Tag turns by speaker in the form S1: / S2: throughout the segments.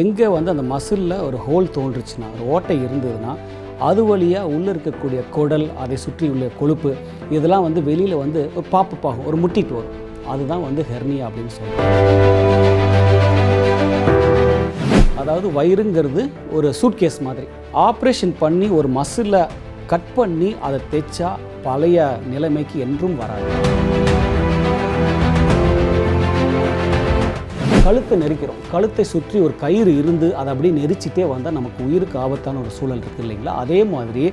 S1: எங்கே வந்து அந்த மசிலில் ஒரு ஹோல் தோன்றுச்சுன்னா ஒரு ஓட்டை இருந்ததுன்னா அது வழியாக உள்ளே இருக்கக்கூடிய குடல் அதை சுற்றி உள்ள கொழுப்பு இதெல்லாம் வந்து வெளியில் வந்து ஒரு பாப்பப் ஆகும் ஒரு முட்டிட்டு வரும். அதுதான் வந்து ஹெர்னியா அப்படின்னு சொல்லுவாங்க அதாவது வயிறுங்கிறது ஒரு சூட்கேஸ் மாதிரி. ஆப்ரேஷன் பண்ணி ஒரு மசிலை கட் பண்ணி அதை தைச்சா பழைய நிலைமைக்கு என்றும் வராது. கழுத்தை நெரிக்கிறோம். கழுத்தை சுற்றி ஒரு கயிறு இருந்து அதை அப்படியே நெரிச்சிட்டே வந்தால் நமக்கு உயிருக்கு ஆபத்தான ஒரு சூழல் இருக்குது இல்லைங்களா? அதே மாதிரி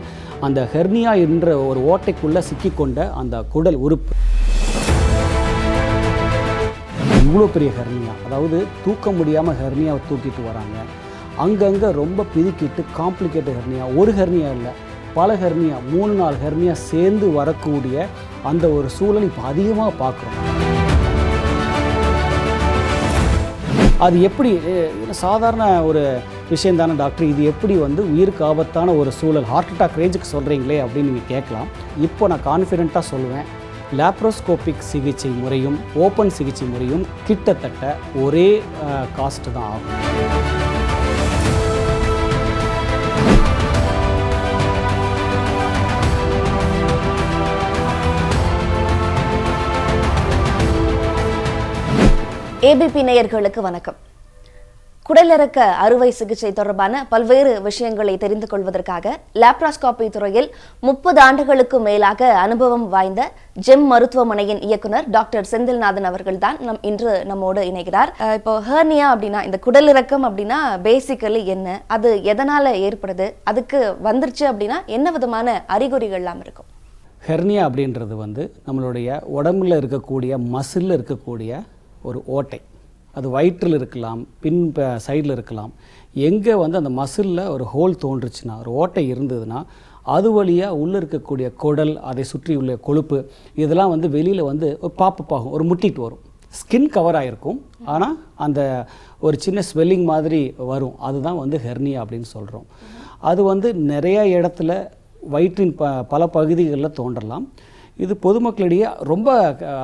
S1: அந்த ஹெர்னியா என்ற ஒரு ஓட்டைக்குள்ளே சிக்கிக்கொண்ட அந்த குடல் உறுப்பு. இவ்வளோ பெரிய ஹெர்னியா. அதாவது தூக்க முடியாமல் ஹெர்னியாவை தூக்கிட்டு வராங்க. அங்கங்கே ரொம்ப பிதுக்கிட்டு காம்ப்ளிகேட்டட் ஹெர்னியா. ஒரு ஹெர்னியா இல்லை. பல ஹெர்னியா. மூணு நாலு ஹெர்னியா சேர்ந்து வரக்கூடிய அந்த ஒரு சூழல் இப்போ அதிகமாக பார்க்குறோம். அது எப்படி சாதாரண ஒரு விஷயம் தானே டாக்டர்? இது எப்படி வந்து உயிருக்கு ஆபத்தான ஒரு சூழல் ஹார்ட் அட்டாக் ரேஞ்சுக்கு சொல்கிறீங்களே அப்படின்னு நீங்கள் கேட்கலாம். இப்போ நான் கான்ஃபிடெண்ட்டாக சொல்லுவேன். லேப்ரோஸ்கோபிக் சிகிச்சை முறையும் ஓப்பன் சிகிச்சை முறையும் கிட்டத்தட்ட ஒரே காஸ்ட் தான் ஆகும்.
S2: ஏபிபி நேயர்களுக்கு வணக்கம். குடலிறக்க அறுவை சிகிச்சை தொடர்பான பல்வேறு விஷயங்களை தெரிந்து கொள்வதற்காக லேப்ராஸ்கோபி துறையில் முப்பது ஆண்டுகளுக்கு மேலாக அனுபவம் வாய்ந்த ஜெம் மருத்துவமனையின் இயக்குனர் டாக்டர் செந்தில்நாதன் அவர்கள் தான் நம் இன்று நம்மோடு இணைகிறார். இப்போ ஹெர்னியா அப்படின்னா இந்த குடலிறக்கம் அப்படின்னா பேசிக்கலி என்ன அது எதனால் ஏற்படுது அதுக்கு வந்துருச்சு அப்படின்னா என்ன விதமான அறிகுறிகள்லாம் இருக்கும்?
S1: ஹெர்னியா அப்படின்றது வந்து நம்மளுடைய உடம்புல இருக்கக்கூடிய மசிலில் இருக்கக்கூடிய ஒரு ஓட்டை. அது வயிற்றில் இருக்கலாம் பின் சைடில் இருக்கலாம். எங்கே வந்து அந்த மசிலில் ஒரு ஹோல் தோன்றுச்சுன்னா ஒரு ஓட்டை இருந்ததுன்னா அது வழியாக உள்ளே இருக்கக்கூடிய குடல் அதை சுற்றி உள்ள கொழுப்பு இதெல்லாம் வந்து வெளியில் வந்து ஒரு பாப்பப் ஆகும் ஒரு முட்டிட்டு வரும். ஸ்கின் கவர் ஆகிருக்கும் ஆனால் அந்த ஒரு சின்ன ஸ்வெல்லிங் மாதிரி வரும். அதுதான் வந்து ஹெர்னியா அப்படின்னு சொல்கிறோம் அது வந்து நிறையா இடத்துல வயிற்றின் ப பல பகுதிகளில் தோன்றலாம். இது பொதுமக்களிடையே ரொம்ப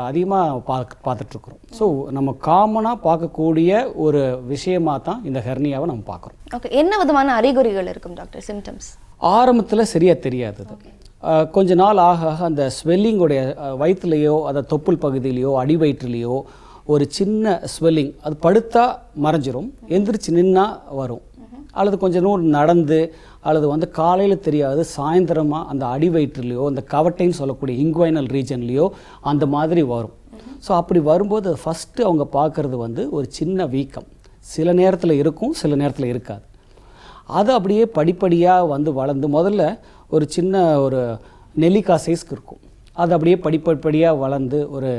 S1: அதிகமாக பா பார்த்துட்ருக்குறோம். ஸோ நம்ம காமனாக பார்க்கக்கூடிய ஒரு விஷயமாக தான் இந்த ஹெர்னியாவை நம்ம பார்க்குறோம்.
S2: ஓகே என்ன விதமான அறிகுறிகள் இருக்கும் டாக்டர் சிம்டம்ஸ்
S1: ஆரம்பத்தில் சரியாக தெரியாது கொஞ்ச நாள் ஆக ஆக அந்த ஸ்வெல்லிங்குடைய வயிற்றுலையோ அதை தொப்புள் பகுதியிலையோ அடி வயிற்றுலையோ ஒரு சின்ன ஸ்வெல்லிங் அது படுத்தா மறைஞ்சிரும் எந்திரிச்சு நின்னா வரும். அல்லது கொஞ்ச தூரம் நடந்து அல்லது வந்து காலையில் தெரியாது சாயந்தரமாக அந்த அடி வயிற்றுலையோ அந்த கவட்டைன்னு சொல்லக்கூடிய இங்குவைனல் ரீஜன்லேயோ அந்த மாதிரி வரும். ஸோ அப்படி வரும்போது ஃபஸ்ட்டு அவங்க பார்க்குறது வந்து ஒரு சின்ன வீக்கம். சில நேரத்தில் இருக்கும் சில நேரத்தில் இருக்காது. அது அப்படியே படிப்படியாக வந்து வளர்ந்து முதல்ல ஒரு சின்ன ஒரு நெல்லிக்காய் சைஸ்க்கு இருக்கும். அது அப்படியே படிப்படியாக வளர்ந்து ஒரு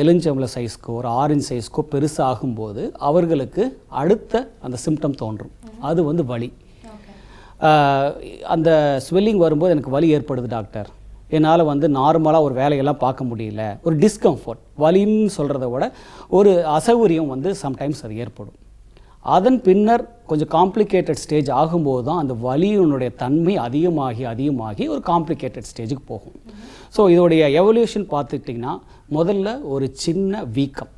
S1: எலுஞ்சம்பள சைஸ்க்கோ ஒரு ஆரஞ்சு சைஸ்க்கோ பெருசாகும்போது அவர்களுக்கு அடுத்த அந்த சிம்டம் தோன்றும். அது வந்து வலி. அந்த ஸ்வெல்லிங் வரும்போது எனக்கு வலி ஏற்படுது டாக்டர் என்னால் வந்து நார்மலாக ஒரு வேலையெல்லாம் பார்க்க முடியல. ஒரு டிஸ்கம்ஃபர்ட் வலின்னு சொல்கிறத விட ஒரு அசௌகரியம் வந்து சம்டைம்ஸ் அது ஏற்படும். அதன் பின்னர் கொஞ்சம் காம்ப்ளிகேட்டட் ஸ்டேஜ் ஆகும்போது தான் அந்த வலியினுடைய தன்மை அதிகமாகி அதிகமாகி ஒரு காம்ப்ளிகேட்டட் ஸ்டேஜுக்கு போகும். ஸோ இதோடைய எவல்யூஷன் பார்த்துக்கிட்டிங்கன்னா முதல்ல ஒரு சின்ன வீக்கம்.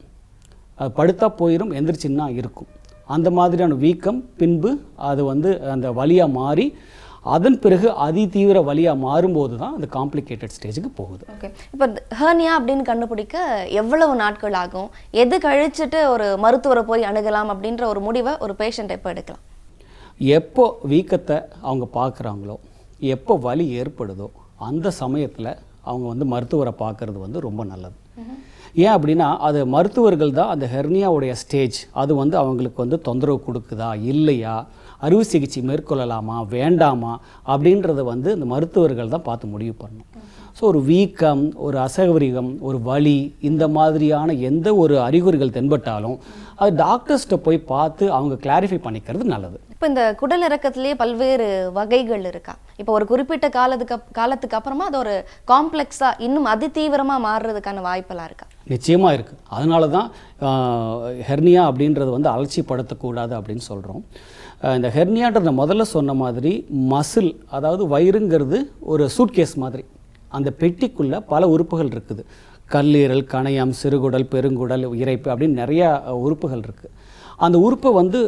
S1: அது படுத்தா போயிடும் எந்திரிச்சின்னா இருக்கும். அந்த மாதிரியான வீக்கம் பின்பு அது வந்து அந்த வலியாக மாறி அதன் பிறகு அதிதீவிர வலியாக மாறும்போது தான் அந்த காம்ப்ளிகேட்டட் ஸ்டேஜுக்கு போகுது.
S2: ஓகே இப்போ ஹெர்னியா அப்படின்னு கண்டுபிடிக்க எவ்வளவு நாட்கள் ஆகும்? எது கழிச்சிட்டு ஒரு மருத்துவரை போய் அணுகலாம் அப்படின்ற ஒரு முடிவை ஒரு பேஷண்ட் எப்போ எடுக்கலாம்?
S1: எப்போ வீக்கத்தை அவங்க பார்க்குறாங்களோ எப்போ வலி ஏற்படுதோ அந்த சமயத்தில் அவங்க வந்து மருத்துவரை பார்க்கறது வந்து ரொம்ப நல்லது. ஏன் அப்படின்னா அது மருத்துவர்கள் தான் அந்த ஹெர்னியாவுடைய ஸ்டேஜ் அது வந்து அவங்களுக்கு வந்து தொந்தரவு கொடுக்குதா இல்லையா? அறுவை சிகிச்சை மேற்கொள்ளலாமா வேண்டாமா? அப்படின்றத வந்து இந்த மருத்துவர்கள் தான் பார்த்து முடிவு பண்ணணும். ஸோ ஒரு வீக்கம் ஒரு அசௌகரியம் ஒரு வலி இந்த மாதிரியான எந்த ஒரு அறிகுறிகள் தென்பட்டாலும் அது டாக்டர்ஸ்கிட்ட போய் பார்த்து அவங்க கிளாரிஃபை பண்ணிக்கிறது நல்லது.
S2: இப்போ இந்த குடல் இறக்கத்திலேயே பல்வேறு வகைகள் இருக்கா? இப்போ ஒரு குறிப்பிட்ட காலத்துக்கு காலத்துக்கு அப்புறமா அது ஒரு காம்ப்ளெக்ஸாக இன்னும் அதிதீவிரமா மாறுறதுக்கான வாய்ப்பெல்லாம் இருக்கா?
S1: நிச்சயமாக இருக்குது அதனால தான் ஹெர்னியா அப்படின்றது வந்து அலட்சிப்படுத்தக்கூடாது அப்படின்னு சொல்கிறோம் இந்த ஹெர்னியான்ற முதல்ல சொன்ன மாதிரி மசில் அதாவது வயிறுங்கிறது ஒரு சூட்கேஸ் மாதிரி. அந்த பெட்டிக்குள்ளே பல உறுப்புகள் இருக்குது. கல்லீரல் கணையம் சிறுகுடல் பெருங்குடல் இரைப்பு அப்படின்னு நிறையா உறுப்புகள் இருக்குது அந்த உறுப்பை வந்து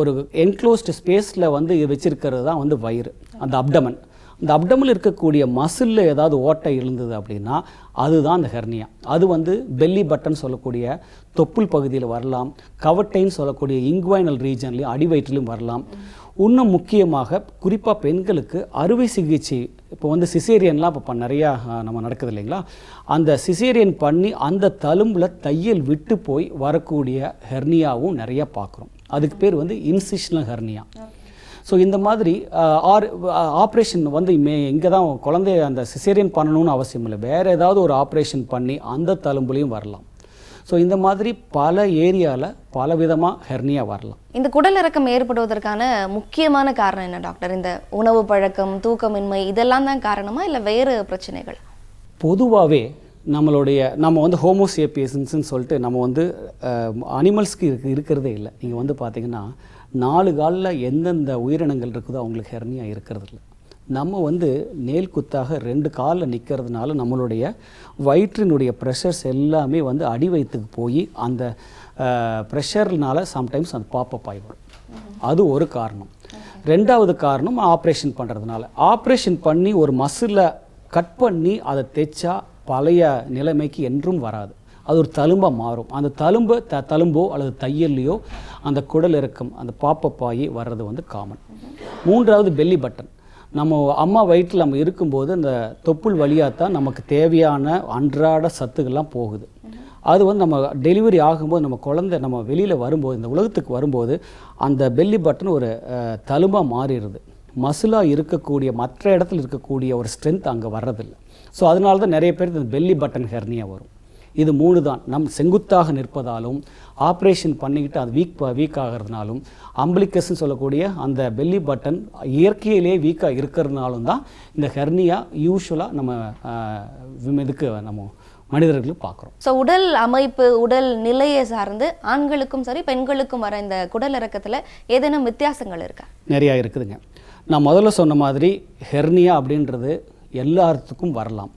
S1: ஒரு என்க்ளோஸ்டு ஸ்பேஸில் வந்து வச்சிருக்கிறது தான் வந்து வயிறு அந்த அப்டமன் இந்த அப்டமில் இருக்கக்கூடிய மசிலில் ஏதாவது ஓட்டை இருந்தது அப்படின்னா அதுதான் அந்த ஹெர்னியா. அது வந்து பெல்லி பட்டன் சொல்லக்கூடிய தொப்புள் பகுதியில் வரலாம் கவட்டைன்னு சொல்லக்கூடிய இங்குவைனல் ரீஜன்லையும் அடிவயிற்றிலும் வரலாம். இன்னும் முக்கியமாக குறிப்பாக பெண்களுக்கு அறுவை சிகிச்சை இப்போ வந்து சிசேரியன்லாம் இப்போ நிறையா நம்ம நடக்குது இல்லைங்களா? அந்த சிசேரியன் பண்ணி அந்த தழும்பில் தையல் விட்டு போய் வரக்கூடிய ஹெர்னியாவும் நிறையா பார்க்குறோம் அதுக்கு பேர் வந்து இன்சிஷனல் ஹெர்னியா. ஸோ இந்த மாதிரி ஆர் ஆப்ரேஷன் வந்து மே இங்கே தான் குழந்தைய அந்த சிசேரியன் பண்ணணும்னு அவசியம் இல்லை. வேறு ஏதாவது ஒரு ஆப்ரேஷன் பண்ணி அந்த தழும்புலையும் வரலாம். ஸோ இந்த மாதிரி பல ஏரியாவில் பல விதமாக ஹெர்னியா வரலாம்.
S2: இந்த குடலிறக்கம் ஏற்படுவதற்கான முக்கியமான காரணம் என்ன டாக்டர்? இந்த உணவு பழக்கம் தூக்கமின்மை இதெல்லாம் தான் காரணமா இல்லை வேறு பிரச்சனைகள்?
S1: பொதுவாகவே நம்மளுடைய நம்ம வந்து ஹோமோசேப்பியன்ஸ்னு சொல்லிட்டு நம்ம வந்து அனிமல்ஸ்க்கு இருக்கு இருக்கிறதே இல்லை. நீங்கள் வந்து பார்த்தீங்கன்னா நாலு காலில் எந்தெந்த உயிரினங்கள் இருக்குதோ அவங்களுக்கு ஹெர்னியா இருக்கிறது இல்லை நம்ம வந்து நேல் குத்தாக ரெண்டு காலில் நிற்கிறதுனால நம்மளுடைய வயிற்றினுடைய ப்ரெஷர்ஸ் எல்லாமே வந்து அடி வயிற்றுக்கு போய் அந்த ப்ரெஷர்னால சம்டைம்ஸ் அந்த பாப்பப் ஆகிவிடும் அது ஒரு காரணம். ரெண்டாவது காரணம் ஆப்ரேஷன் பண்ணுறதுனால ஆப்ரேஷன் பண்ணி ஒரு மசிலை கட் பண்ணி அதை தைச்சா பழைய நிலைமைக்கு என்றும் வராது. அது ஒரு தழும்பாக மாறும். அந்த தழும்பு த தழும்போ அல்லது தையல்லையோ அந்த குடல் இறக்கம் அந்த பாப்பப்பாயி வர்றது வந்து காமன் மூன்றாவது பெல்லி பட்டன் நம்ம அம்மா வயிற்றில் நம்ம இருக்கும்போது அந்த தொப்புள் வழியாக தான் நமக்கு தேவையான அன்றாட சத்துக்கள்லாம் போகுது. அது வந்து நம்ம டெலிவரி ஆகும்போது நம்ம குழந்தை நம்ம வெளியில் வரும்போது இந்த உலகத்துக்கு வரும்போது அந்த பெல்லி பட்டன் ஒரு தழும்பாக மாறிடுது. மசிலாக இருக்கக்கூடிய மற்ற இடத்துல இருக்கக்கூடிய ஒரு ஸ்ட்ரென்த் அங்கே வர்றதில்லை. ஸோ அதனால தான் நிறைய பேருக்கு இந்த பெல்லி பட்டன் ஹெர்னியாக வரும். இது மூணு தான் நம் செங்குத்தாக நிற்பதாலும் ஆப்ரேஷன் பண்ணிக்கிட்டு அது வீக் வீக் ஆகிறதுனாலும் அம்பிளிக்கஸ்ன்னு சொல்லக்கூடிய அந்த பெல்லி பட்டன் இயற்கையிலே வீக்காக இருக்கிறதுனாலும் தான் இந்த ஹெர்னியா யூஸ்வலாக நம்ம இதுக்கு நம்ம மனிதர்களுக்கு பார்க்குறோம்.
S2: ஸோ உடல் அமைப்பு உடல் நிலையை சார்ந்து ஆண்களுக்கும் சரி பெண்களுக்கும் வர இந்த குடல் இறக்கத்துல ஏதேனும் வித்தியாசங்கள் இருக்கா?
S1: நிறையா இருக்குதுங்க. நான் முதல்ல சொன்ன மாதிரி ஹெர்னியா அப்படின்றது எல்லாத்துக்கும் வரலாம்.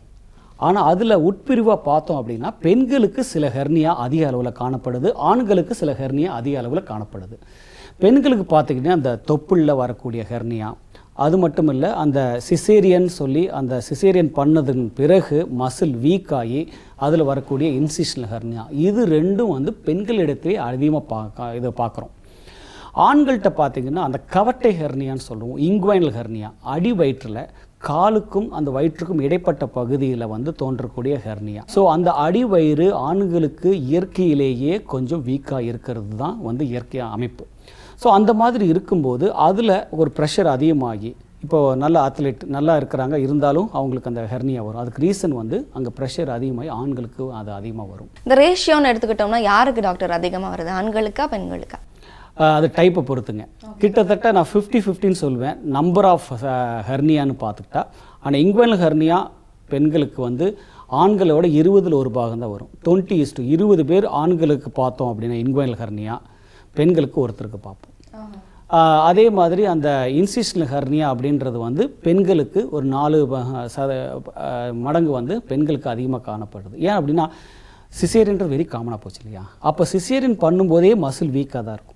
S1: ஆனால் அதில் உட்பிரிவாக பார்த்தோம் அப்படின்னா பெண்களுக்கு சில ஹெர்னியா அதிக அளவில் காணப்படுது ஆண்களுக்கு சில ஹெர்னியா அதிக அளவில் காணப்படுது. பெண்களுக்கு பார்த்திங்கன்னா அந்த தொப்புளில் வரக்கூடிய ஹெர்னியா அது மட்டும் இல்லை அந்த சிசேரியன் சொல்லி அந்த சிசேரியன் பண்ணதுக்கு பிறகு மசில் வீக் ஆகி அதில் வரக்கூடிய இன்சிஷனல் ஹெர்னியா இது ரெண்டும் வந்து பெண்களிடத்திலே அதிகமாக பா இதை பார்க்குறோம். ஆண்கள்கிட்ட பார்த்தீங்கன்னா அந்த கவட்டை ஹெர்னியான்னு சொல்லுவோம் இங்குவைனல் ஹெர்னியா அடி வயிற்றில் காலுக்கும் அந்த வயிற்றுக்கும் இடைப்பட்ட பகுதியில் வந்து தோன்றக்கூடிய ஹெர்னியா. ஸோ அந்த அடி வயிறு ஆண்களுக்கு இயற்கையிலேயே கொஞ்சம் வீக்காக இருக்கிறது தான் வந்து இயற்கை அமைப்பு. ஸோ அந்த மாதிரி இருக்கும்போது அதில் ஒரு ப்ரெஷர் அதிகமாகி இப்போ நல்ல அத்லெட் நல்லா இருக்கிறாங்க இருந்தாலும் அவங்களுக்கு அந்த ஹெர்னியா வரும். அதுக்கு ரீசன் வந்து அங்கே ப்ரெஷர் அதிகமாகி ஆண்களுக்கு அது அதிகமாக வரும்.
S2: இந்த ரேஷியோன்னு எடுத்துக்கிட்டோம்னா யாருக்கு டாக்டர் அதிகமாக வருது? ஆண்களுக்கா பெண்களுக்கா?
S1: அது டைப்பை பொறுத்துங்க. கிட்டத்தட்ட நான் ஃபிஃப்டி ஃபிஃப்டின்னு சொல்லுவேன் நம்பர் ஆஃப் ஹெர்னியான்னு பார்த்துக்கிட்டா ஆனால் இங்குவல் ஹெர்னியா பெண்களுக்கு வந்து ஆண்களோட இருபதில் ஒரு பாகம் தான் வரும். டுவெண்ட்டி இஸ் இருபது பேர் ஆண்களுக்கு பார்த்தோம் அப்படின்னா இங்குவல் ஹெர்னியா பெண்களுக்கு ஒருத்தருக்கு பார்ப்போம். அதே மாதிரி அந்த இன்சிஷனல் ஹெர்னியா அப்படின்றது வந்து பெண்களுக்கு ஒரு நாலு சத மடங்கு வந்து பெண்களுக்கு அதிகமாக காணப்படுது. ஏன் அப்படின்னா சிசேரியன்றது வெரி காமனாக போச்சு இல்லையா? அப்போ சிசேரியன் பண்ணும்போதே மசில் வீக்காக தான் இருக்கும்.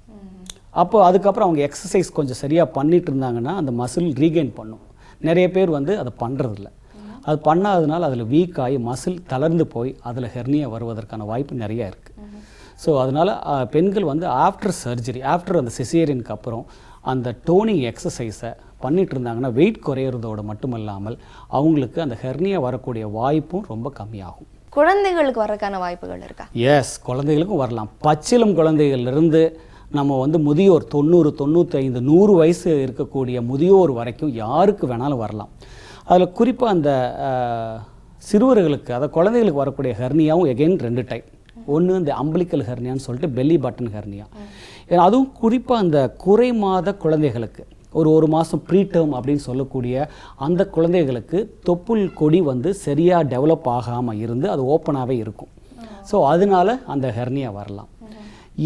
S1: அப்போ அதுக்கப்புறம் அவங்க எக்ஸசைஸ் கொஞ்சம் சரியாக பண்ணிட்டு இருந்தாங்கன்னா அந்த மசில் ரீகெயின் பண்ணும். நிறைய பேர் வந்து அதை பண்ணுறதில்ல அது பண்ணாததுனால அதில் வீக் ஆகி மசில் தளர்ந்து போய் அதில் ஹெர்னியா வருவதற்கான வாய்ப்பு நிறைய இருக்குது ஸோ அதனால் பெண்கள் வந்து ஆஃப்டர் சர்ஜரி ஆஃப்டர் அந்த சிசேரியனுக்கு அப்புறம் அந்த டோனிங் எக்ஸசைஸை பண்ணிட்டு இருந்தாங்கன்னா வெயிட் குறையிறதோட மட்டுமல்லாமல் அவங்களுக்கு அந்த ஹெர்னியா வரக்கூடிய வாய்ப்பும் ரொம்ப கம்மியாகும்.
S2: குழந்தைகளுக்கு வரக்கான வாய்ப்புகள் இருக்கா?
S1: எஸ் குழந்தைகளுக்கும் வரலாம். பச்சிலம் குழந்தைகளிலிருந்து நம்ம வந்து முதியோர் தொண்ணூறு தொண்ணூற்றைந்து நூறு வயசு இருக்கக்கூடிய முதியோர் வரைக்கும் யாருக்கு வேணாலும் வரலாம். அதில் குறிப்பாக அந்த சிறுவர்களுக்கு அதை குழந்தைகளுக்கு வரக்கூடிய ஹெர்னியாவும் எகைன் ரெண்டு டைப் ஒன்று இந்த அம்பலிக்கல் ஹெர்னியான்னு சொல்லிட்டு பெல்லி பட்டன் ஹெர்னியா அதுவும் குறிப்பாக அந்த குறை மாத குழந்தைகளுக்கு ஒரு ஒரு மாதம் ப்ரீடேர்ம் அப்படின்னு சொல்லக்கூடிய அந்த குழந்தைகளுக்கு தொப்புள் கொடி வந்து சரியாக டெவலப் ஆகாமல் இருந்து அது ஓப்பனாகவே இருக்கும். ஸோ அதனால அந்த ஹெர்னியா வரலாம்.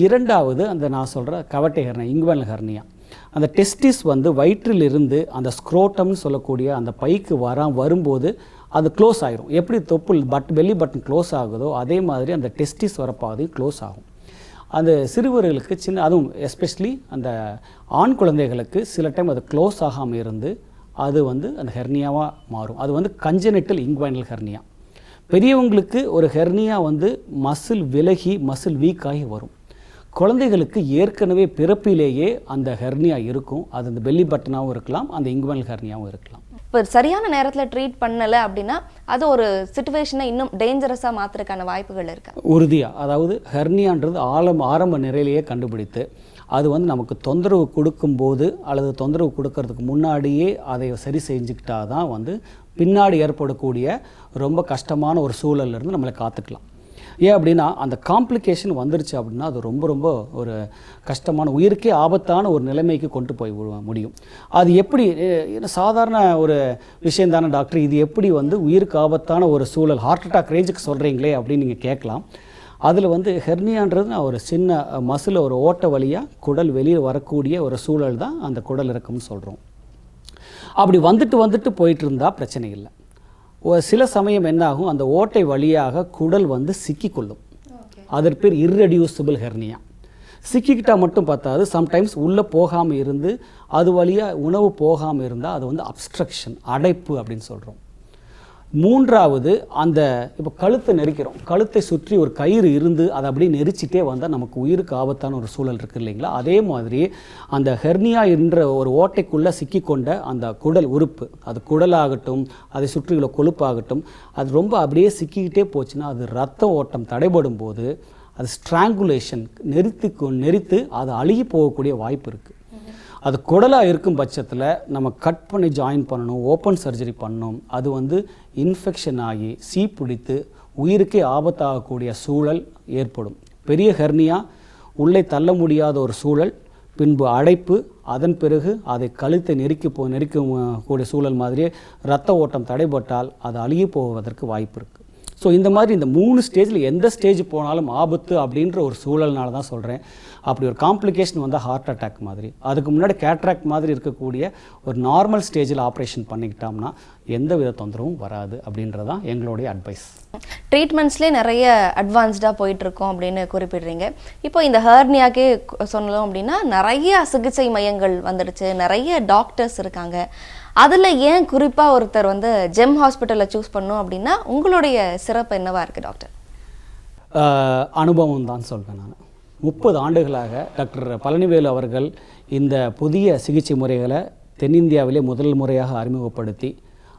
S1: இரண்டாவது அந்த நான் சொல்கிற கவட்டை ஹர்னியா இங்குவல் ஹெர்னியா அந்த டெஸ்டிஸ் வந்து வயிற்றிலிருந்து அந்த ஸ்க்ரோட்டம்னு சொல்லக்கூடிய அந்த பைக்கு வர வரும்போது அது க்ளோஸ் ஆகிரும் எப்படி தொப்புள் பட் வெள்ளி பட்டன் க்ளோஸ் ஆகுதோ அதே மாதிரி அந்த டெஸ்டிஸ் வரப்பாதையும் க்ளோஸ் ஆகும். அந்த சிறுவர்களுக்கு சின்ன அதுவும் எஸ்பெஷலி அந்த ஆண் குழந்தைகளுக்கு சில டைம் அது க்ளோஸ் ஆகாமல் இருந்து அது வந்து அந்த ஹெர்னியாவாக மாறும். அது வந்து கஞ்சனிட்டல் இங்வைனல் ஹெர்னியா பெரியவங்களுக்கு ஒரு ஹெர்னியா வந்து மசில் விலகி மசில் வீக்காகி வரும். குழந்தைகளுக்கு ஏற்கனவே பிறப்பிலேயே அந்த ஹெர்னியா இருக்கும். அது அந்த பெல்லி பட்டனாகவும் இருக்கலாம் அந்த இங்வைனல் ஹெர்னியாவும் இருக்கலாம்.
S2: இப்போ சரியான நேரத்தில் ட்ரீட் பண்ணலை அப்படின்னா அது ஒரு சுச்சுவேஷனை இன்னும் டேஞ்சரஸாக மாற்றுறதுக்கான வாய்ப்புகள் இருக்கா?
S1: உறுதியாக அதாவது ஹெர்னியான்றது ஆழம் ஆரம்ப நிலையிலேயே கண்டுபிடித்து அது வந்து நமக்கு தொந்தரவு கொடுக்கும்போது அல்லது தொந்தரவு கொடுக்கறதுக்கு முன்னாடியே அதை சரி செஞ்சுக்கிட்டா தான் வந்து பின்னாடி ஏற்படக்கூடிய ரொம்ப கஷ்டமான ஒரு சூழல்ல இருந்து நம்மளை காத்துக்கலாம். ஏன் அப்படின்னா அந்த காம்ப்ளிகேஷன் வந்துருச்சு அப்படின்னா அது ரொம்ப ரொம்ப ஒரு கஷ்டமான உயிருக்கே ஆபத்தான ஒரு நிலைமைக்கு கொண்டு போய் முடியும். அது எப்படி சாதாரண ஒரு விஷயந்தான டாக்டர்? இது எப்படி வந்து உயிருக்கு ஆபத்தான ஒரு சூழல் ஹார்ட் அட்டாக் ரேஞ்சுக்கு சொல்கிறீங்களே அப்படின்னு நீங்கள் கேட்கலாம். அதில் வந்து ஹெர்னியான்றது நான் ஒரு சின்ன மசில் ஒரு ஓட்ட வழியாக குடல் வெளியில் வரக்கூடிய ஒரு சூழல் தான் அந்த குடல் இறக்கம்னு சொல்கிறோம் அப்படி வந்துட்டு வந்துட்டு போயிட்டு இருந்தால் பிரச்சனை இல்லை. சில சமயம் என்னாகும் அந்த ஓட்டை வழியாக குடல் வந்து சிக்கிக்கொள்ளும். அதற்கு பேர் இர்ரெடியூசிபிள் ஹெர்னியா சிக்கிக்கிட்டால் மட்டும் பார்த்தாது சம்டைம்ஸ் உள்ளே போகாமல் இருந்து அது வழியாக உணவு போகாமல் இருந்தால் அது வந்து அப்ஸ்ட்ரக்ஷன் அடைப்பு அப்படின்னு சொல்கிறோம் மூன்றாவது அந்த இப்போ கழுத்தை நெரிக்கிறோம். கழுத்தை சுற்றி ஒரு கயிறு இருந்து அதை அப்படியே நெரிச்சிட்டே வந்தால் நமக்கு உயிருக்கு ஆபத்தான ஒரு சூழல் இருக்குது இல்லைங்களா? அதே மாதிரி அந்த ஹெர்னியா என்ற ஒரு ஓட்டைக்குள்ளே சிக்கிக்கொண்ட அந்த குடல் உறுப்பு அது குடலாகட்டும் அதை சுற்றியுள்ள கொழுப்பாகட்டும் அது ரொம்ப அப்படியே சிக்கிக்கிட்டே போச்சுன்னா அது ரத்த ஓட்டம் தடைபடும் போது அது ஸ்ட்ராங்குலேஷன் நெரித்து கொ- நெரித்து அது அழுகி போகக்கூடிய வாய்ப்பு இருக்குது அது குடலாக இருக்கும் பட்சத்தில் நம்ம கட் பண்ணி ஜாயின் பண்ணணும் ஓப்பன் சர்ஜரி பண்ணணும். அது வந்து இன்ஃபெக்ஷன் ஆகி சீ பிடித்து உயிருக்கே ஆபத்தாகக்கூடிய சூழல் ஏற்படும். பெரிய ஹெர்னியா உள்ளே தள்ள முடியாத ஒரு சூழல் பின்பு அடைப்பு அதன் பிறகு அதை கழுத்தை நெருக்கி போ நெருக்க கூடிய சூழல் மாதிரியே இரத்த ஓட்டம் தடைபட்டால் அது அழுகி போவதற்கு வாய்ப்பு இருக்குது ஸோ இந்த மாதிரி இந்த மூணு ஸ்டேஜில் எந்த ஸ்டேஜ் போனாலும் ஆபத்து அப்படின்ற ஒரு சூழல்னால தான் சொல்கிறேன் அப்படி ஒரு காம்ப்ளிகேஷன் வந்தால் ஹார்ட் அட்டாக் மாதிரி. அதுக்கு முன்னாடி கேட்ராக்ட் மாதிரி இருக்கக்கூடிய ஒரு நார்மல் ஸ்டேஜில் ஆப்ரேஷன் பண்ணிக்கிட்டோம்னா எந்த வித தொந்தரவும் வராது அப்படின்றது தான் எங்களுடைய அட்வைஸ்
S2: ட்ரீட்மெண்ட்ஸ்லேயே நிறைய அட்வான்ஸ்டாக போயிட்டு இருக்கோம் அப்படின்னு குறிப்பிடுறீங்க. இப்போ இந்த ஹெர்னியாக்கே சொன்னோம் அப்படின்னா நிறைய சிகிச்சை மையங்கள் வந்துடுச்சு. நிறைய டாக்டர்ஸ் இருக்காங்க. அதில் ஏன் குறிப்பாக ஒருத்தர் வந்து ஜெம் ஹாஸ்பிட்டலை சூஸ் பண்ணோம் அப்படின்னா உங்களுடைய சிறப்பு என்னவாக இருக்குது டாக்டர்
S1: அனுபவம் தான் சொல்வேன் நான். முப்பது ஆண்டுகளாக டாக்டர் பழனிவேலு அவர்கள் இந்த புதிய சிகிச்சை முறைகளை தென்னிந்தியாவிலே முதல் முறையாக அறிமுகப்படுத்தி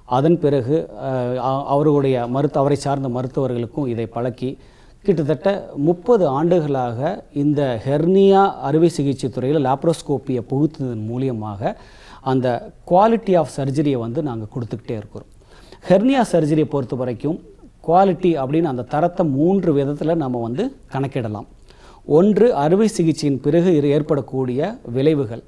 S1: அதன் பிறகு அவர்களுடைய மருத்துவ அவரை சார்ந்த மருத்துவர்களுக்கும் இதை பழக்கி கிட்டத்தட்ட முப்பது ஆண்டுகளாக இந்த ஹெர்னியா அறுவை சிகிச்சை துறையில் லாப்ரோஸ்கோப்பியை புகுத்ததன் மூலியமாக அந்த குவாலிட்டி ஆஃப் சர்ஜரியை வந்து நாங்கள் கொடுத்துக்கிட்டே இருக்கிறோம். ஹெர்னியா சர்ஜரியை பொறுத்த வரைக்கும் குவாலிட்டி அப்படின்னு அந்த தரத்தை மூன்று விதத்தில் நம்ம வந்து கணக்கிடலாம். ஒன்று அறுவை சிகிச்சையின் பிறகு இரு- ஏற்படக்கூடிய விளைவுகள்.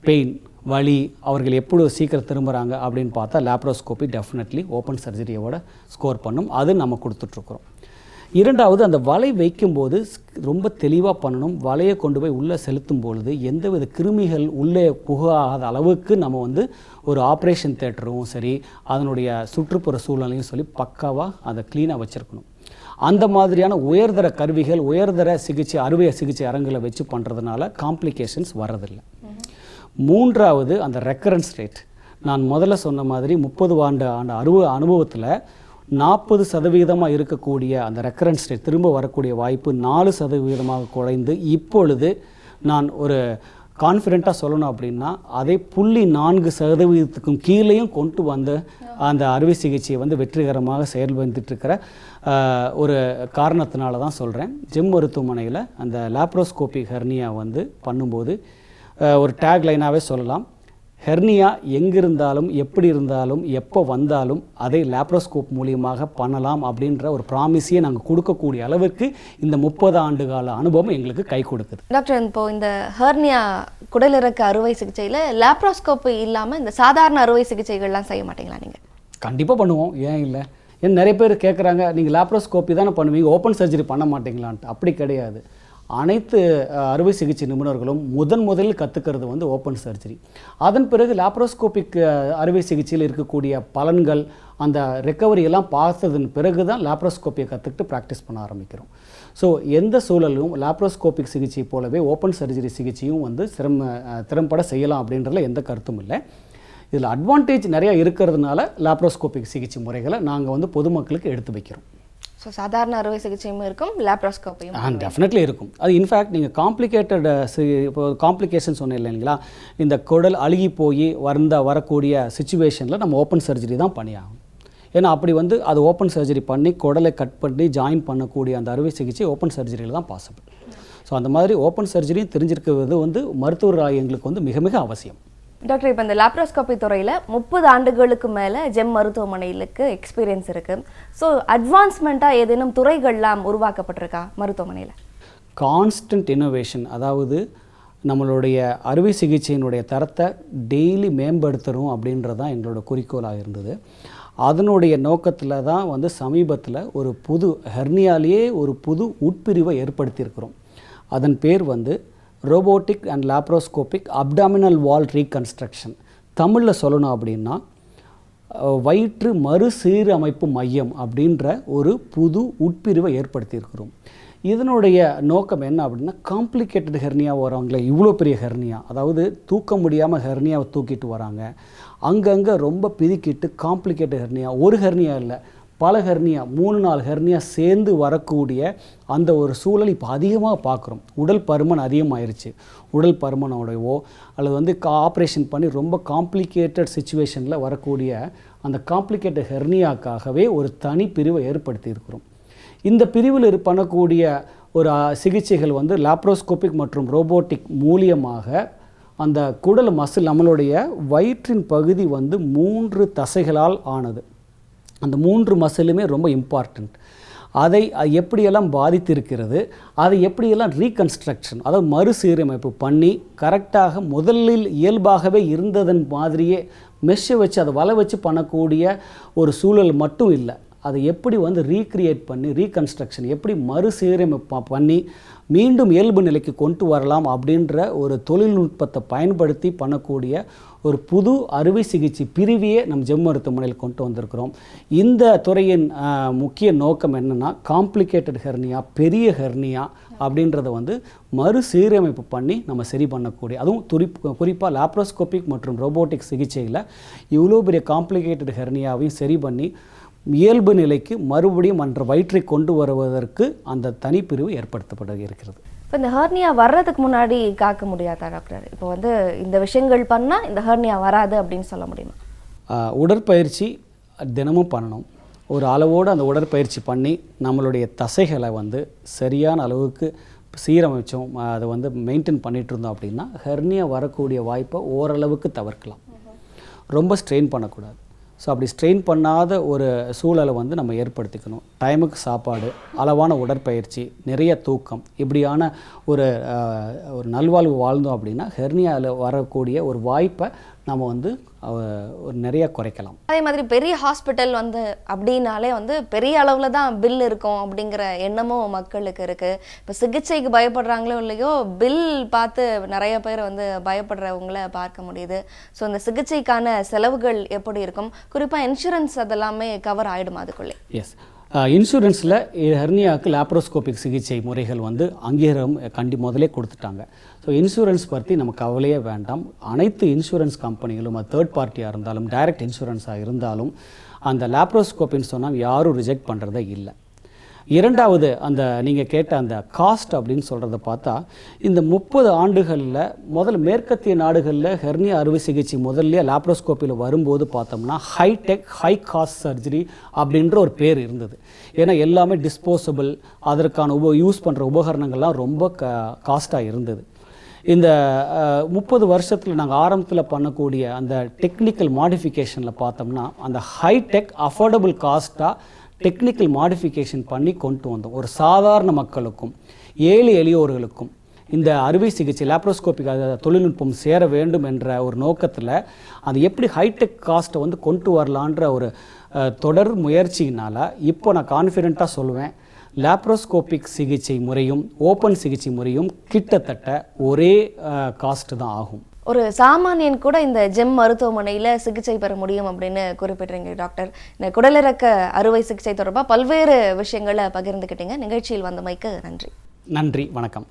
S1: பெயின் வலி அவர்கள் எப்படி சீக்கிரம் திரும்புகிறாங்க அப்படின்னு பார்த்தா லேப்ரோஸ்கோப்பி டெஃபினெட்லி ஓப்பன் சர்ஜரியோட ஸ்கோர் பண்ணும். அது நம்ம கொடுத்துட்ருக்குறோம் இரண்டாவது அந்த வலை வைக்கும்போது ரொம்ப தெளிவாக பண்ணணும். வலையை கொண்டு போய் உள்ளே செலுத்தும் பொழுது எந்தவித கிருமிகள் உள்ளே புகாத அளவுக்கு நம்ம வந்து ஒரு ஆப்ரேஷன் தேட்டரும் சரி அதனுடைய சுற்றுப்புற சூழ்நிலையும் சொல்லி பக்காவாக அதை க்ளீனாக வச்சுருக்கணும். அந்த மாதிரியான உயர்தர கருவிகள் உயர்தர சிகிச்சை அறுவை சிகிச்சை அரங்குகளை வச்சு பண்ணுறதுனால காம்ப்ளிகேஷன்ஸ் வர்றதில்லை. மூன்றாவது அந்த ரெக்கரன்ஸ் ரேட் நான் முதல்ல சொன்ன மாதிரி முப்பது ஆண்டு ஆண்டு அறுவ அனுபவத்தில் நாற்பது சதவீதமாக இருக்கக்கூடிய அந்த ரெக்கரன்ஸ் ரேட் திரும்ப வரக்கூடிய வாய்ப்பு நாலு சதவீதமாக குறைந்து இப்பொழுது நான் ஒரு கான்ஃபிடெண்ட்டாக சொல்லணும் அப்படின்னா அதை புள்ளி நான்கு சதவீதத்துக்கும் கீழேயும் கொண்டு வந்த அந்த அறுவை சிகிச்சையை வந்து வெற்றிகரமாக செயல்படுத்திட்டு இருக்கிற ஒரு காரணத்தினால தான் சொல்கிறேன் ஜெம் மருத்துவமனையில் அந்த லேப்ரோஸ்கோபி ஹெர்னியா வந்து பண்ணும்போது ஒரு டேக் லைனாகவே சொல்லலாம். ஹெர்னியா எங்கிருந்தாலும் எப்படி இருந்தாலும் எப்போ வந்தாலும் அதை லேப்ரோஸ்கோப் மூலியமாக பண்ணலாம் அப்படின்ற ஒரு ப்ராமிஸையே நாங்கள் கொடுக்கக்கூடிய அளவுக்கு இந்த முப்பது ஆண்டு கால அனுபவம் எங்களுக்கு கை கொடுக்குது.
S2: டாக்டர் இப்போ இந்த ஹெர்னியா குடலிறக்க அறுவை சிகிச்சையில் லேப்ரோஸ்கோப்பி இல்லாமல் இந்த சாதாரண அறுவை சிகிச்சைகள்லாம் செய்ய மாட்டீங்களா நீங்கள்
S1: கண்டிப்பாக பண்ணுவோம். ஏன் இல்லை? ஏன் நிறைய பேர் கேட்குறாங்க நீங்கள் லேப்ரோஸ்கோப்பி தானே பண்ணுவீங்க ஓப்பன் சர்ஜரி பண்ண மாட்டீங்களான்ட்டு. அப்படி கிடையாது. அனைத்து அறுவை சிகிச்சை நிபுணர்களும் முதன் முதலில் கற்றுக்கிறது வந்து ஓப்பன் சர்ஜரி. அதன் பிறகு லாப்ரோஸ்கோபிக் அறுவை சிகிச்சையில் இருக்கக்கூடிய பலன்கள் அந்த ரெக்கவரி எல்லாம் பார்த்ததன் பிறகு தான் லாப்ரோஸ்கோப்பியை கற்றுக்கிட்டு ப்ராக்டிஸ் பண்ண ஆரம்பிக்கிறோம். ஸோ எந்த சூழலும் லாப்ரோஸ்கோபிக் சிகிச்சை போலவே ஓப்பன் சர்ஜரி சிகிச்சையும் வந்து சிரம திறம்பட செய்யலாம் அப்படின்றதுல எந்த கருத்தும் இல்லை. இதில் அட்வான்டேஜ் நிறையா இருக்கிறதுனால லாப்ரோஸ்கோபிக் சிகிச்சை முறைகளை நாங்கள் வந்து பொதுமக்களுக்கு எடுத்து வைக்கிறோம்.
S2: ஸோ சாதாரண அறுவை சிகிச்சையும் இருக்கும் லேப்ரோஸ்கோப்பியும்
S1: ஆ டெஃபினெட்லி இருக்கும். அது இன்ஃபேக்ட் நீங்கள் காம்ப்ளிகேட்டட் இப்போ காம்ப்ளிகேஷன் சொன்னேன் இல்லைங்களா? இந்த குடல் அழுகி போய் வந்த வரக்கூடிய சுச்சுவேஷனில் நம்ம ஓப்பன் சர்ஜரி தான் பண்ணியாகும் ஏன்னா அப்படி வந்து அது ஓப்பன் சர்ஜரி பண்ணி குடலை கட் பண்ணி ஜாயின் பண்ணக்கூடிய அந்த அறுவை சிகிச்சை ஓப்பன் சர்ஜரியில் தான் பாசிபிள் ஸோ அந்த மாதிரி ஓப்பன் சர்ஜரியும் தெரிஞ்சிருக்கிறது வந்து மருத்துவர் எங்களுக்கு வந்து மிக மிக அவசியம்.
S2: டாக்டர் இப்போ இந்த லாப்ரோஸ்கோபி துறையில் முப்பது ஆண்டுகளுக்கு மேலே ஜெம் மருத்துவமனைகளுக்கு எக்ஸ்பீரியன்ஸ் இருக்குது ஸோ அட்வான்ஸ்மெண்ட்டாக ஏதேனும் துறைகள்லாம் உருவாக்கப்பட்டிருக்கா மருத்துவமனையில்?
S1: கான்ஸ்டன்ட் இன்னோவேஷன் அதாவது நம்மளுடைய அறுவை சிகிச்சையினுடைய தரத்தை டெய்லி மேம்படுத்தணும் அப்படின்றது தான் எங்களோட குறிக்கோளாக இருந்தது. அதனுடைய நோக்கத்தில் தான் வந்து சமீபத்தில் ஒரு புது ஹெர்னியாலேயே ஒரு புது உட்பிரிவை ஏற்படுத்தியிருக்கிறோம். அதன் பேர் வந்து robotic and laparoscopic abdominal wall reconstruction தமிழில் சொல்லணும் அப்படின்னா வயிற்று மறுசீரமைப்பு மையம் அப்படின்ற ஒரு புது உட்பிரிவை ஏற்படுத்தியிருக்கிறோம். இதனுடைய நோக்கம் என்ன அப்படின்னா காம்ப்ளிகேட்டட் ஹெர்னியா வரவங்களே இவ்வளோ பெரிய ஹெர்னியா அதாவது தூக்க முடியாமல் ஹெர்னியாவை தூக்கிட்டு வராங்க. அங்கங்கே ரொம்ப பிதுக்கிட்டு காம்ப்ளிகேட்டட் ஹெர்னியா ஒரு ஹெர்னியா இல்லை பல ஹெர்னியா மூணு நாலு ஹெர்னியா சேர்ந்து வரக்கூடிய அந்த ஒரு சூழல் இப்போ அதிகமாக பார்க்குறோம் உடல் பருமன் அதிகமாயிருச்சு. உடல் பருமனோடையவோ அல்லது வந்து ஆப்ரேஷன் பண்ணி ரொம்ப காம்ப்ளிகேட்டட் சுச்சுவேஷனில் வரக்கூடிய அந்த காம்ப்ளிகேட்டட் ஹெர்னியாக்காகவே ஒரு தனி பிரிவை ஏற்படுத்தி இருக்கிறோம். இந்த பிரிவில் பண்ணக்கூடிய ஒரு சிகிச்சைகள் வந்து லாப்ரோஸ்கோபிக் மற்றும் ரோபோட்டிக் மூலியமாக அந்த குடல் மசில் நம்மளுடைய வயிற்றின் பகுதி வந்து மூன்று தசைகளால் ஆனது. அந்த மூன்று மசிலுமே ரொம்ப இம்பார்ட்டண்ட் அதை எப்படியெல்லாம் பாதித்திருக்கிறது அதை எப்படியெல்லாம் ரீகன்ஸ்ட்ரக்ஷன் அதாவது மறுசீரமைப்பு பண்ணி கரெக்டாக முதலில் இயல்பாகவே இருந்ததன் மாதிரியே மெஷ்ஷை வச்சு அதை வலை வச்சு பண்ணக்கூடிய ஒரு சூழல் மட்டும் இல்லை. அதை எப்படி வந்து ரீக்ரியேட் பண்ணி ரீகன்ஸ்ட்ரக்ஷன் எப்படி மறுசீரமைப்பு பண்ணி மீண்டும் இயல்பு நிலைக்கு கொண்டு வரலாம் அப்படின்ற ஒரு தொழில்நுட்பத்தை பயன்படுத்தி பண்ணக்கூடிய ஒரு புது அறுவை சிகிச்சை பிரிவையே நம் ஜெம் மருத்துவமனையில் கொண்டு வந்திருக்கிறோம். இந்த துறையின் முக்கிய நோக்கம் என்னென்னா காம்ப்ளிகேட்டட் ஹெர்னியா பெரிய ஹெர்னியா அப்படின்றத வந்து மறுசீரமைப்பு பண்ணி நம்ம சரி பண்ணக்கூடிய அதுவும் துரி குறிப்பாக லாப்ரோஸ்கோபிக் மற்றும் ரோபோட்டிக் சிகிச்சையில் இவ்வளோ பெரிய காம்ப்ளிகேட்டட் ஹெர்னியாவையும் சரி பண்ணி இயல்பு நிலைக்கு மறுபடியும் அன்ற வயிற்றை கொண்டு வருவதற்கு அந்த தனிப்பிரிவு ஏற்படுத்தப்பட இருக்கிறது.
S2: இப்போ இந்த ஹெர்னியா வர்றதுக்கு முன்னாடி காக்க முடியாதா டாக்டர்? இப்போ வந்து இந்த விஷயங்கள் பண்ணால் இந்த ஹெர்னியா வராது அப்படின்னு சொல்ல முடியுமா?
S1: உடற்பயிற்சி தினமும் பண்ணணும். ஒரு அளவோடு அந்த உடற்பயிற்சி பண்ணி நம்மளுடைய தசைகளை வந்து சரியான அளவுக்கு சீரமைச்சோம் அதை வந்து மெயின்டைன் பண்ணிட்டு இருந்தோம் அப்படின்னா ஹெர்னியா வரக்கூடிய வாய்ப்பை ஓரளவுக்கு தவிர்க்கலாம். ரொம்ப ஸ்ட்ரெயின் பண்ணக்கூடாது. ஸோ அப்படி ஸ்ட்ரெயின் பண்ணாத ஒரு சூழலை வந்து நம்ம ஏற்படுத்திக்கணும். டைமுக்கு சாப்பாடு அளவான உடற்பயிற்சி நிறைய தூக்கம் இப்படியான ஒரு ஒரு நல்வாழ்வு வாழ்ந்தோம் அப்படின்னா ஹெர்னியாவில் வரக்கூடிய ஒரு வாய்ப்பை நம்ம வந்து ஒரு நிறைய குறைக்கலாம்.
S2: அதே மாதிரி பெரிய ஹாஸ்பிட்டல் வந்து அப்படின்னாலே வந்து பெரிய அளவில் தான் பில் இருக்கும் அப்படிங்கிற எண்ணமும் மக்களுக்கு இருக்கு. இப்போ சிகிச்சைக்கு பயப்படுறாங்களோ இல்லையோ பில் பார்த்து நிறைய பேர் வந்து பயப்படுறவங்கள பார்க்க முடியுது. ஸோ இந்த சிகிச்சைக்கான செலவுகள் எப்படி இருக்கும்? குறிப்பாக இன்சூரன்ஸ் அதெல்லாமே கவர் ஆயிடுமா அதுக்குள்ளே?
S1: எஸ் இன்சூரன்ஸில் ஹெர்னியாவுக்கு லாப்ரோஸ்கோபிக் சிகிச்சை முறைகள் வந்து அங்கீகாரம் கண்டி முதலே கொடுத்துட்டாங்க. ஸோ இன்சூரன்ஸ் பற்றி நமக்கு கவலையே வேண்டாம். அனைத்து இன்சூரன்ஸ் கம்பெனிகளும் அது தேர்ட் பார்ட்டியாக இருந்தாலும் டைரக்ட் இன்சூரன்ஸாக இருந்தாலும் அந்த லாப்ரோஸ்கோப்பின்னு சொன்னால் யாரும் ரிஜெக்ட் பண்ணுறதே இல்லை. இரண்டாவது அந்த நீங்கள் கேட்ட அந்த காஸ்ட் அப்படின்னு சொல்கிறத பார்த்தா இந்த முப்பது ஆண்டுகளில் முதல்ல மேற்கத்திய நாடுகளில் ஹெர்னியா அறுவை சிகிச்சை முதல்ல லாப்ரோஸ்கோப்பியில் வரும்போது பார்த்தோம்னா ஹைடெக் ஹை காஸ்ட் சர்ஜரி அப்படின்ற ஒரு பேர் இருந்தது. ஏன்னா எல்லாமே டிஸ்போசபிள் அதற்கான உப யூஸ் பண்ணுற உபகரணங்கள்லாம் ரொம்ப க காஸ்ட்டாக இருந்தது. இந்த முப்பது வருஷத்தில் நாங்கள் ஆரம்பத்தில் பண்ணக்கூடிய அந்த டெக்னிக்கல் மாடிஃபிகேஷனில் பார்த்தோம்னா அந்த ஹைடெக் அஃபோர்டபுள் காஸ்ட்டாக டெக்னிக்கல் மாடிஃபிகேஷன் பண்ணி கொண்டு வந்தோம். ஒரு சாதாரண மக்களுக்கும் ஏழு எளியோர்களுக்கும் இந்த அறுவை சிகிச்சை லேப்ரோஸ்கோபிக் தொழில்நுட்பம் சேர வேண்டும் என்ற ஒரு நோக்கத்தில் அது எப்படி ஹைடெக் காஸ்ட்டை வந்து கொண்டு வரலான்ற ஒரு தொடர் முயற்சியினால் இப்போ நான் கான்ஃபிடெண்ட்டாக சொல்லுவேன். லேப்ரோஸ்கோபிக் சிகிச்சை முறையும் ஓப்பன் சிகிச்சை முறையும் கிட்டத்தட்ட ஒரே காஸ்ட்டு தான் ஆகும்.
S2: ஒரு சாமானியன் கூட இந்த ஜெம் மருத்துவமனையில் சிகிச்சை பெற முடியும் அப்படின்னு குறிப்பிடுறீங்க டாக்டர். இந்த குடலிறக்க அறுவை சிகிச்சை தொடர்பாக பல்வேறு விஷயங்களை பகிர்ந்துக்கிட்டீங்க நிகழ்ச்சியில் வந்தமைக்கு நன்றி.
S1: நன்றி. வணக்கம்.